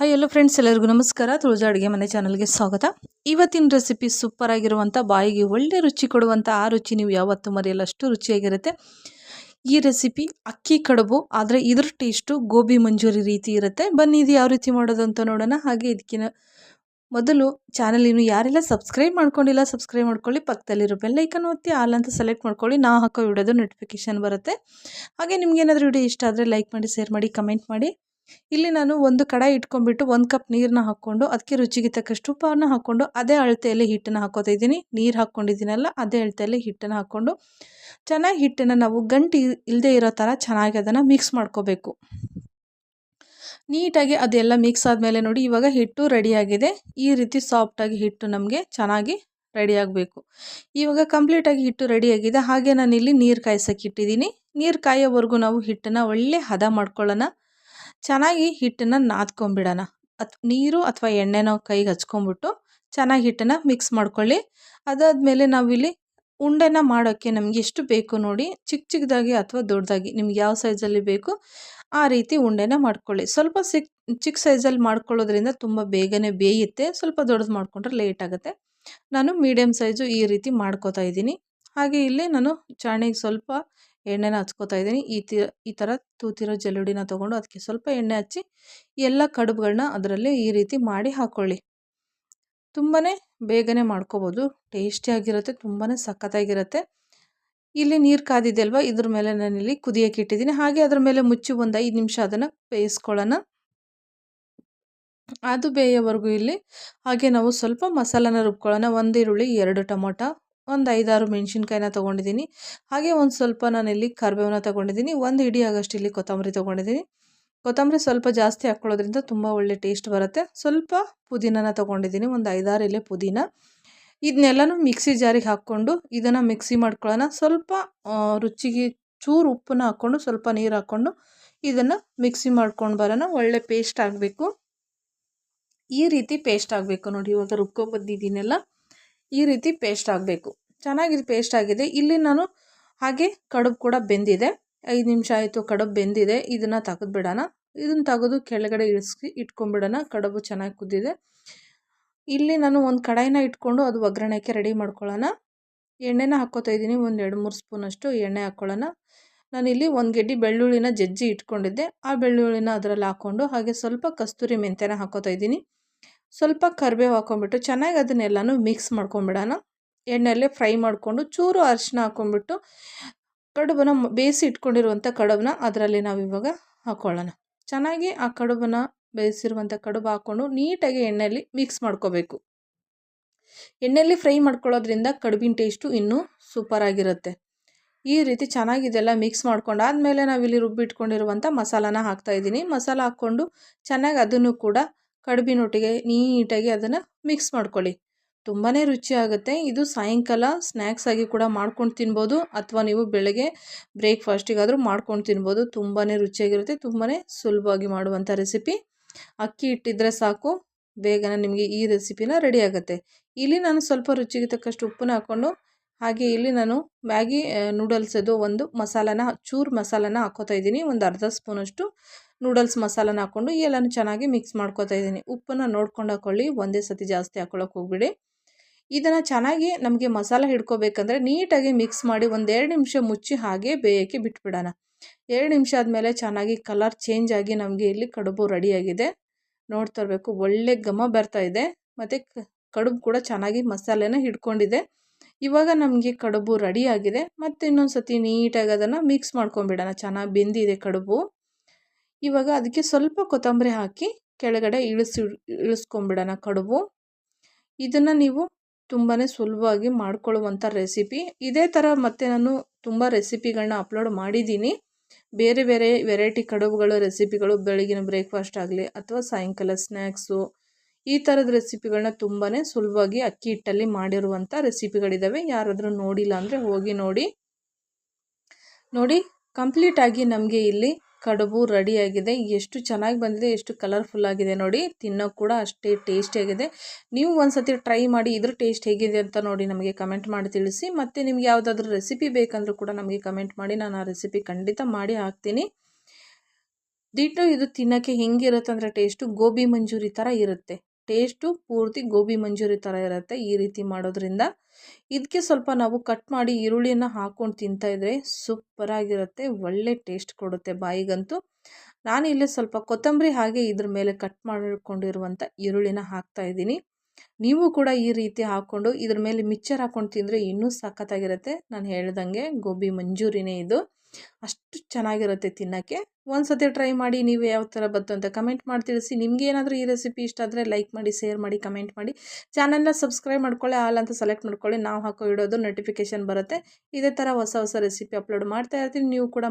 Hi ಎಲ್ಲೋ friends ಎಲ್ಲರಿಗೂ ನಮಸ್ಕಾರ. ತುಳಜಾ ಅಡುಗೆ ಮನೆ ಚಾನಲ್ಗೆ ಸ್ವಾಗತ. ಇವತ್ತಿನ ರೆಸಿಪಿ ಸೂಪರ್ ಆಗಿರುವಂಥ ಬಾಯಿಗೆ ಒಳ್ಳೆ ರುಚಿ ಕೊಡುವಂಥ ಆ ರುಚಿ ನೀವು ಯಾವತ್ತೂ ಮರೆಯಲ್ಲ. ಅಷ್ಟು ರುಚಿಯಾಗಿರುತ್ತೆ. ಈ ರೆಸಿಪಿ ಅಕ್ಕಿ ಕಡುಬು, ಆದರೆ ಇದ್ರ ಟೇಸ್ಟು ಗೋಬಿ ಮಂಜೂರಿ ರೀತಿ ಇರುತ್ತೆ. ಬನ್ನಿ, ಇದು ಯಾವ ರೀತಿ ಮಾಡೋದು ಅಂತ ನೋಡೋಣ. ಹಾಗೆ ಇದಕ್ಕಿನ ಮೊದಲು ಚಾನಲ್ ಇನ್ನು ಯಾರೆಲ್ಲ ಸಬ್ಸ್ಕ್ರೈಬ್ ಮಾಡ್ಕೊಂಡಿಲ್ಲ ಸಬ್ಸ್ಕ್ರೈಬ್ ಮಾಡ್ಕೊಳ್ಳಿ. ಪಕ್ಕದಲ್ಲಿರೋ ಬೆಲ್ಲೈಕನ್ ಒತ್ತಿ, ಆಲ್ ಅಂತ ಸೆಲೆಕ್ಟ್ ಮಾಡ್ಕೊಳ್ಳಿ. ನಾ ಹಾಕೋ ವಿಡಿಯೋದು ನೋಟಿಫಿಕೇಶನ್ ಬರುತ್ತೆ. ಹಾಗೆ ನಿಮ್ಗೆ ಏನಾದರೂ ವಿಡಿಯೋ ಇಷ್ಟ ಆದರೆ ಲೈಕ್ ಮಾಡಿ ಶೇರ್ ಮಾಡಿ ಕಮೆಂಟ್ ಮಾಡಿ. ಇಲ್ಲಿ ನಾನು ಒಂದು ಕಡಾಯಿ ಇಟ್ಕೊಂಡ್ಬಿಟ್ಟು ಒಂದು ಕಪ್ ನೀರನ್ನ ಹಾಕ್ಕೊಂಡು ಅದಕ್ಕೆ ರುಚಿಗೆ ತಕ್ಕಷ್ಟು ಉಪ್ಪನ್ನು ಹಾಕ್ಕೊಂಡು ಅದೇ ಅಳತೆಯಲ್ಲಿ ಹಿಟ್ಟನ್ನು ಹಾಕೋತಾ ಇದ್ದೀನಿ. ನೀರು ಹಾಕ್ಕೊಂಡಿದ್ದೀನಲ್ಲ, ಅದೇ ಅಳತೆಯಲ್ಲಿ ಹಿಟ್ಟನ್ನು ಹಾಕ್ಕೊಂಡು ಚೆನ್ನಾಗಿ ಹಿಟ್ಟನ್ನು ನಾವು ಗಂಟು ಇಲ್ಲದೆ ಇರೋ ಥರ ಚೆನ್ನಾಗಿ ಅದನ್ನು ಮಿಕ್ಸ್ ಮಾಡ್ಕೋಬೇಕು. ನೀಟಾಗಿ ಅದೆಲ್ಲ ಮಿಕ್ಸ್ ಆದಮೇಲೆ ನೋಡಿ, ಇವಾಗ ಹಿಟ್ಟು ರೆಡಿಯಾಗಿದೆ ಈ ರೀತಿ ಸಾಫ್ಟಾಗಿ ಹಿಟ್ಟು ನಮಗೆ ಚೆನ್ನಾಗಿ ರೆಡಿ ಆಗಬೇಕು. ಇವಾಗ ಕಂಪ್ಲೀಟಾಗಿ ಹಿಟ್ಟು ರೆಡಿಯಾಗಿದೆ ಹಾಗೆ ನಾನು ಇಲ್ಲಿ ನೀರು ಕಾಯ್ಸೋಕೆ ಇಟ್ಟಿದ್ದೀನಿ. ನೀರು ಕಾಯೋವರೆಗೂ ನಾವು ಹಿಟ್ಟನ್ನು ಒಳ್ಳೆ ಹದ ಮಾಡ್ಕೊಳ್ಳೋಣ. ಚೆನ್ನಾಗಿ ಹಿಟ್ಟನ್ನು ನಾದ್ಕೊಂಬಿಡೋಣ. ಅತ್ ನೀರು ಅಥವಾ ಎಣ್ಣೆನ ಕೈಗೆ ಹಚ್ಕೊಂಬಿಟ್ಟು ಚೆನ್ನಾಗಿ ಹಿಟ್ಟನ್ನು ಮಿಕ್ಸ್ ಮಾಡ್ಕೊಳ್ಳಿ. ಅದಾದಮೇಲೆ ನಾವಿಲ್ಲಿ ಉಂಡೆನ ಮಾಡೋಕ್ಕೆ ನಮಗೆ ಎಷ್ಟು ಬೇಕು ನೋಡಿ ಚಿಕ್ಕ ಚಿಕ್ಕದಾಗಿ ಅಥವಾ ದೊಡ್ಡದಾಗಿ ನಿಮ್ಗೆ ಯಾವ ಸೈಜಲ್ಲಿ ಬೇಕು ಆ ರೀತಿ ಉಂಡೆನ ಮಾಡ್ಕೊಳ್ಳಿ. ಸ್ವಲ್ಪ ಸಿಕ್ ಚಿಕ್ಕ ಸೈಜಲ್ಲಿ ಮಾಡ್ಕೊಳ್ಳೋದ್ರಿಂದ ತುಂಬ ಬೇಗನೆ ಬೇಯುತ್ತೆ. ಸ್ವಲ್ಪ ದೊಡ್ಡದು ಮಾಡಿಕೊಂಡ್ರೆ ಲೇಟ್ ಆಗುತ್ತೆ. ನಾನು ಮೀಡಿಯಮ್ ಸೈಜು ಈ ರೀತಿ ಮಾಡ್ಕೋತಾ ಇದ್ದೀನಿ. ಹಾಗೆ ಇಲ್ಲಿ ನಾನು ಚಾಣಿಗೆ ಸ್ವಲ್ಪ ಎಣ್ಣೆನ ಹಚ್ಕೋತಾ ಇದ್ದೀನಿ. ಈ ತಿ, ಈ ಥರ ತೂತಿರೋ ಜಲ್ಲುಡಿನ ತೊಗೊಂಡು ಅದಕ್ಕೆ ಸ್ವಲ್ಪ ಎಣ್ಣೆ ಹಚ್ಚಿ ಎಲ್ಲ ಕಡುಬುಗಳನ್ನ ಅದರಲ್ಲಿ ಈ ರೀತಿ ಮಾಡಿ ಹಾಕ್ಕೊಳ್ಳಿ ತುಂಬಾ ಬೇಗನೆ ಮಾಡ್ಕೋಬೋದು. ಟೇಸ್ಟಿಯಾಗಿರುತ್ತೆ ತುಂಬಾ ಸಖತ್ತಾಗಿರುತ್ತೆ. ಇಲ್ಲಿ ನೀರು ಕಾದಿದೆ ಅಲ್ವಾ? ಇದ್ರ ಮೇಲೆ ನಾನಿಲ್ಲಿ ಕುದಿಯೋಕೆ ಇಟ್ಟಿದ್ದೀನಿ. ಹಾಗೆ ಅದ್ರ ಮೇಲೆ ಮುಚ್ಚಿ ಒಂದು ಐದು ನಿಮಿಷ ಅದನ್ನು ಬೇಯಿಸ್ಕೊಳ್ಳೋಣ. ಅದು ಬೇಯೋವರೆಗೂ ಇಲ್ಲಿ. ಹಾಗೆ ನಾವು ಸ್ವಲ್ಪ ಮಸಾಲನ ರುಬ್ಕೊಳ್ಳೋಣ. ಒಂದು ಈರುಳ್ಳಿ, ಎರಡು ಟೊಮೊಟೊ. ಒಂದು ಐದಾರು ಮೆಣಸಿನ್ಕಾಯಿನ ತೊಗೊಂಡಿದ್ದೀನಿ. ಹಾಗೆ ಒಂದು ಸ್ವಲ್ಪ ನಾನಿಲ್ಲಿ ಕರಿಬೇವನ್ನ ತೊಗೊಂಡಿದ್ದೀನಿ. ಒಂದು ಇಡೀ ಆಗಷ್ಟು ಇಲ್ಲಿ ಕೊತ್ತಂಬರಿ ತೊಗೊಂಡಿದ್ದೀನಿ. ಕೊತ್ತಂಬರಿ ಸ್ವಲ್ಪ ಜಾಸ್ತಿ ಹಾಕ್ಕೊಳ್ಳೋದ್ರಿಂದ ತುಂಬ ಒಳ್ಳೆ ಟೇಸ್ಟ್ ಬರುತ್ತೆ. ಸ್ವಲ್ಪ ಪುದೀನನ ತೊಗೊಂಡಿದ್ದೀನಿ. ಒಂದು ಐದಾರು ಎಲೆ ಪುದೀನ. ಇದನ್ನೆಲ್ಲನೂ ಮಿಕ್ಸಿ ಜಾರಿಗೆ ಹಾಕ್ಕೊಂಡು ಇದನ್ನು ಮಿಕ್ಸಿ ಮಾಡ್ಕೊಳ್ಳೋಣ ಸ್ವಲ್ಪ ರುಚಿಗೆ ಚೂರು ಉಪ್ಪನ್ನ ಹಾಕ್ಕೊಂಡು ಸ್ವಲ್ಪ ನೀರು ಹಾಕ್ಕೊಂಡು ಇದನ್ನು ಮಿಕ್ಸಿ ಮಾಡ್ಕೊಂಡು ಬರೋಣ. ಒಳ್ಳೆ ಪೇಸ್ಟ್ ಆಗಬೇಕು. ಈ ರೀತಿ ಪೇಸ್ಟ್ ಆಗಬೇಕು ನೋಡಿ. ಇವಾಗ ರುಬ್ಕೊಬಂದಿದ್ದೀನೆಲ್ಲ ಈ ರೀತಿ ಪೇಸ್ಟ್ ಆಗಬೇಕು. ಚೆನ್ನಾಗಿ ಪೇಸ್ಟ್ ಆಗಿದೆ. ಇಲ್ಲಿ ನಾನು ಹಾಗೆ ಕಡುಬು ಕೂಡ ಬೆಂದಿದೆ. ಐದು ನಿಮಿಷ ಆಯಿತು, ಕಡುಬು ಬೆಂದಿದೆ. ಇದನ್ನು ತೆಗೆದುಬಿಡೋಣ ಇದನ್ನು ತೆಗೆದು ಕೆಳಗಡೆ ಇಳಿಸಿ ಇಟ್ಕೊಂಡ್ಬಿಡೋಣ. ಕಡುಬು ಚೆನ್ನಾಗಿ ಕುದ್ದಿದೆ. ಇಲ್ಲಿ ನಾನು ಒಂದು ಕಡಾಯಿನ ಇಟ್ಕೊಂಡು ಅದು ಒಗ್ಗರಣೆಗೆ ರೆಡಿ ಮಾಡ್ಕೊಳ್ಳೋಣ. ಎಣ್ಣೆನ ಹಾಕ್ಕೋತಾ ಇದ್ದೀನಿ. ಒಂದು ಎರಡು ಮೂರು ಸ್ಪೂನಷ್ಟು ಎಣ್ಣೆ ಹಾಕ್ಕೊಳ್ಳೋಣ. ನಾನಿಲ್ಲಿ ಒಂದು ಗೆಡ್ಡಿ ಬೆಳ್ಳುಳ್ಳಿನ ಜಜ್ಜಿ ಇಟ್ಕೊಂಡಿದ್ದೆ. ಆ ಬೆಳ್ಳುಳ್ಳಿನ ಅದರಲ್ಲಿ ಹಾಕ್ಕೊಂಡು ಹಾಗೆ ಸ್ವಲ್ಪ ಕಸ್ತೂರಿ ಮೆಂತ್ಯನ ಹಾಕೋತಾ ಇದ್ದೀನಿ. ಸ್ವಲ್ಪ ಕರಿಬೇವು ಹಾಕ್ಕೊಂಬಿಟ್ಟು ಚೆನ್ನಾಗಿ ಅದನ್ನೆಲ್ಲನೂ ಮಿಕ್ಸ್ ಮಾಡ್ಕೊಂಬಿಡೋಣ ಎಣ್ಣೆಯಲ್ಲೇ ಫ್ರೈ ಮಾಡಿಕೊಂಡು ಚೂರು ಅರಿಶಿನ ಹಾಕ್ಕೊಂಡ್ಬಿಟ್ಟು ಕಡುಬನ್ನ ಬೇಯಿಸಿ ಇಟ್ಕೊಂಡಿರುವಂಥ ಕಡುಬನ್ನ ಅದರಲ್ಲಿ ನಾವು ಇವಾಗ ಹಾಕ್ಕೊಳ್ಳೋಣ ಚೆನ್ನಾಗಿ ಆ ಕಡುಬನ್ನ ಬೇಯಿಸಿರುವಂಥ ಕಡುಬು ಹಾಕ್ಕೊಂಡು ನೀಟಾಗಿ ಎಣ್ಣೆಯಲ್ಲಿ ಮಿಕ್ಸ್ ಮಾಡ್ಕೋಬೇಕು. ಎಣ್ಣೆಯಲ್ಲಿ ಫ್ರೈ ಮಾಡ್ಕೊಳ್ಳೋದ್ರಿಂದ ಕಡುಬಿನ ಟೇಸ್ಟು ಇನ್ನೂ ಸೂಪರಾಗಿರುತ್ತೆ. ಈ ರೀತಿ ಚೆನ್ನಾಗಿದೆಲ್ಲ ಮಿಕ್ಸ್ ಮಾಡ್ಕೊಂಡು ಆದಮೇಲೆ ನಾವಿಲ್ಲಿ ರುಬ್ಬಿಟ್ಕೊಂಡಿರುವಂಥ ಮಸಾಲಾನ ಹಾಕ್ತಾಯಿದ್ದೀನಿ ಮಸಾಲ ಹಾಕ್ಕೊಂಡು ಚೆನ್ನಾಗಿ ಅದನ್ನು ಕೂಡ ಕಡುಬಿನೊಟ್ಟಿಗೆ ನೀಟಾಗಿ ಅದನ್ನು ಮಿಕ್ಸ್ ಮಾಡ್ಕೊಳ್ಳಿ. ತುಂಬಾ ರುಚಿಯಾಗುತ್ತೆ ಇದು ಸಾಯಂಕಾಲ ಸ್ನ್ಯಾಕ್ಸ್ ಆಗಿ ಕೂಡ ಮಾಡ್ಕೊಂಡು ತಿನ್ಬೋದು ಅಥವಾ ನೀವು ಬೆಳಗ್ಗೆ ಬ್ರೇಕ್ಫಾಸ್ಟಿಗಾದರೂ ಮಾಡ್ಕೊಂಡು ತಿನ್ಬೋದು. ತುಂಬಾ ರುಚಿಯಾಗಿರುತ್ತೆ. ತುಂಬಾ ಸುಲಭವಾಗಿ ಮಾಡುವಂಥ ರೆಸಿಪಿ. ಅಕ್ಕಿ ಇಟ್ಟಿದ್ರೆ ಸಾಕು. ಬೇಗನೆ ನಿಮಗೆ ಈ ರೆಸಿಪಿನ ರೆಡಿ ಆಗುತ್ತೆ. ಇಲ್ಲಿ ನಾನು ಸ್ವಲ್ಪ ರುಚಿಗೆ ತಕ್ಕಷ್ಟು ಉಪ್ಪನ್ನ ಹಾಕ್ಕೊಂಡು ಹಾಗೆ ಇಲ್ಲಿ ನಾನು ಮ್ಯಾಗಿ ನೂಡಲ್ಸ್ ಅದು ಒಂದು ಮಸಾಲನ, ಚೂರು ಮಸಾಲನ ಹಾಕೋತಾ ಇದ್ದೀನಿ. ಒಂದು ಅರ್ಧ ಸ್ಪೂನಷ್ಟು ನೂಡಲ್ಸ್ ಮಸಾಲನ ಹಾಕ್ಕೊಂಡು ಎಲ್ಲನೂ ಚೆನ್ನಾಗಿ ಮಿಕ್ಸ್ ಮಾಡ್ಕೋತಾ ಇದ್ದೀನಿ. ಉಪ್ಪನ್ನು ನೋಡ್ಕೊಂಡು ಹಾಕ್ಕೊಳ್ಳಿ ಒಂದೇ ಸತಿ ಜಾಸ್ತಿ ಹಾಕ್ಕೊಳಕ್ಕೆ ಹೋಗ್ಬಿಡಿ. ಇದನ್ನು ಚೆನ್ನಾಗಿ ನಮಗೆ ಮಸಾಲ ಹಿಡ್ಕೋಬೇಕಂದ್ರೆ ನೀಟಾಗಿ ಮಿಕ್ಸ್ ಮಾಡಿ ಒಂದೆರಡು ನಿಮಿಷ ಮುಚ್ಚಿ ಹಾಗೆ ಬೇಯೋಕ್ಕೆ ಬಿಟ್ಬಿಡೋಣ. ಎರಡು ನಿಮಿಷ ಆದಮೇಲೆ ಚೆನ್ನಾಗಿ ಕಲರ್ ಚೇಂಜ್ ಆಗಿ ನಮಗೆ ಇಲ್ಲಿ ಕಡುಬು ರೆಡಿಯಾಗಿದೆ. ನೋಡ್ತಾ ಇರಬೇಕು ಒಳ್ಳೆ ಘಮ ಬರ್ತಾ ಇದೆ. ಮತ್ತು ಕಡುಬು ಕೂಡ ಚೆನ್ನಾಗಿ ಮಸಾಲೆನ ಹಿಡ್ಕೊಂಡಿದೆ. ಇವಾಗ ನಮಗೆ ಕಡುಬು ರೆಡಿಯಾಗಿದೆ. ಮತ್ತು ಇನ್ನೊಂದು ಸತಿ ನೀಟಾಗಿ ಅದನ್ನು ಮಿಕ್ಸ್ ಮಾಡ್ಕೊಂಬಿಡೋಣ ಚೆನ್ನಾಗಿ ಬೆಂದಿದೆ ಕಡುಬು. ಇವಾಗ ಅದಕ್ಕೆ ಸ್ವಲ್ಪ ಕೊತ್ತಂಬರಿ ಹಾಕಿ ಕೆಳಗಡೆ ಇಳಿಸಿ, ಇಳಿಸ್ಕೊಂಬಿಡೋಣ ಕಡುಬು. ಇದನ್ನು ನೀವು ತುಂಬಾ ಸುಲಭವಾಗಿ ಮಾಡ್ಕೊಳ್ಳುವಂಥ ರೆಸಿಪಿ. ಇದೇ ಥರ ಮತ್ತೆ ನಾನು ತುಂಬ ರೆಸಿಪಿಗಳನ್ನ ಅಪ್ಲೋಡ್ ಮಾಡಿದ್ದೀನಿ. ಬೇರೆ ಬೇರೆ ವೆರೈಟಿ ಕಡುಬುಗಳು, ರೆಸಿಪಿಗಳು ಬೆಳಗಿನ ಬ್ರೇಕ್ಫಾಸ್ಟ್ ಆಗಲಿ ಅಥವಾ ಸಾಯಂಕಾಲ ಸ್ನ್ಯಾಕ್ಸು ಈ ಥರದ ರೆಸಿಪಿಗಳನ್ನ ತುಂಬಾ ಸುಲಭವಾಗಿ ಅಕ್ಕಿ ಹಿಟ್ಟಲ್ಲಿ ಮಾಡಿರುವಂಥ ರೆಸಿಪಿಗಳಿದ್ದಾವೆ ಯಾರಾದರೂ ನೋಡಿಲ್ಲ ಅಂದರೆ ಹೋಗಿ ನೋಡಿ. ನೋಡಿ ಕಂಪ್ಲೀಟಾಗಿ ನಮಗೆ ಇಲ್ಲಿ ಕಡುಬು ರೆಡಿಯಾಗಿದೆ ಎಷ್ಟು ಚೆನ್ನಾಗಿ ಬಂದಿದೆ, ಎಷ್ಟು ಕಲರ್ಫುಲ್ ಆಗಿದೆ ನೋಡಿ. ತಿನ್ನೋ ಕೂಡ ಅಷ್ಟೇ ಟೇಸ್ಟಿಯಾಗಿದೆ ನೀವು ಒಂದು ಸತಿ ಟ್ರೈ ಮಾಡಿ ಇದ್ರ ಟೇಸ್ಟ್ ಹೇಗಿದೆ ಅಂತ ನೋಡಿ ನಮಗೆ ಕಮೆಂಟ್ ಮಾಡಿ ತಿಳಿಸಿ. ಮತ್ತು ನಿಮ್ಗೆ ಯಾವುದಾದ್ರೂ ರೆಸಿಪಿ ಬೇಕಂದ್ರೂ ಕೂಡ ನಮಗೆ ಕಮೆಂಟ್ ಮಾಡಿ. ನಾನು ಆ ರೆಸಿಪಿ ಖಂಡಿತ ಮಾಡಿ ಹಾಕ್ತೀನಿ. ದಿಟ್ಟು ಇದು ತಿನ್ನೋಕ್ಕೆ ಹೆಂಗಿರುತ್ತೆ ಅಂದರೆ ಟೇಸ್ಟು ಗೋಬಿ ಮಂಚೂರಿ ಥರ ಇರುತ್ತೆ. ಟೇಸ್ಟು ಪೂರ್ತಿ ಗೋಬಿ ಮಂಚೂರಿ ಥರ ಇರುತ್ತೆ ಈ ರೀತಿ ಮಾಡೋದ್ರಿಂದ. ಇದಕ್ಕೆ ಸ್ವಲ್ಪ ನಾವು ಕಟ್ ಮಾಡಿ ಈರುಳ್ಳಿಯನ್ನು ಹಾಕ್ಕೊಂಡು ತಿಂತಾಯಿದ್ರೆ ಸೂಪರಾಗಿರುತ್ತೆ, ಒಳ್ಳೆ ಟೇಸ್ಟ್ ಕೊಡುತ್ತೆ ಬಾಯಿಗಂತೂ. ನಾನು ಇಲ್ಲೇ ಸ್ವಲ್ಪ ಕೊತ್ತಂಬರಿ ಹಾಗೆ ಇದ್ರ ಮೇಲೆ ಕಟ್ ಮಾಡಿಕೊಂಡಿರುವಂಥ ಈರುಳ್ಳಿನ ಹಾಕ್ತಾ ಇದ್ದೀನಿ. ನೀವು ಕೂಡ ಈ ರೀತಿ ಹಾಕ್ಕೊಂಡು ಇದ್ರ ಮೇಲೆ ಮಿಕ್ಚರ್ ಹಾಕ್ಕೊಂಡು ತಿಂದರೆ ಇನ್ನೂ ಸಖತ್ತಾಗಿರುತ್ತೆ. ನಾನು ಹೇಳ್ದಂಗೆ ಗೋಬಿ ಮಂಜೂರಿನೇ ಇದು. ಅಷ್ಟು ಚೆನ್ನಾಗಿರುತ್ತೆ ತಿನ್ನೋಕ್ಕೆ. ಒಂದು ಸತಿ ಟ್ರೈ ಮಾಡಿ, ನೀವು ಯಾವ ಥರ ಬಂತು ಅಂತ ಕಮೆಂಟ್ ಮಾಡಿ ತಿಳಿಸಿ. ನಿಮ್ಗೆ ಏನಾದರೂ ಈ ರೆಸಿಪಿ ಇಷ್ಟ ಆದರೆ ಲೈಕ್ ಮಾಡಿ, ಶೇರ್ ಮಾಡಿ, ಕಮೆಂಟ್ ಮಾಡಿ. ಚಾನಲ್ನ ಸಬ್ಸ್ಕ್ರೈಬ್ ಮಾಡ್ಕೊಳ್ಳಿ, ಆಲ್ ಅಂತ ಸೆಲೆಕ್ಟ್ ಮಾಡ್ಕೊಳ್ಳಿ. ನಾವು ಹಾಕೋ ಇಡೋದು ನೋಟಿಫಿಕೇಷನ್ ಬರುತ್ತೆ. ಇದೇ ಥರ ಹೊಸ ಹೊಸ ರೆಸಿಪಿ ಅಪ್ಲೋಡ್ ಮಾಡ್ತಾ ಇರ್ತೀನಿ. ನೀವು ಕೂಡ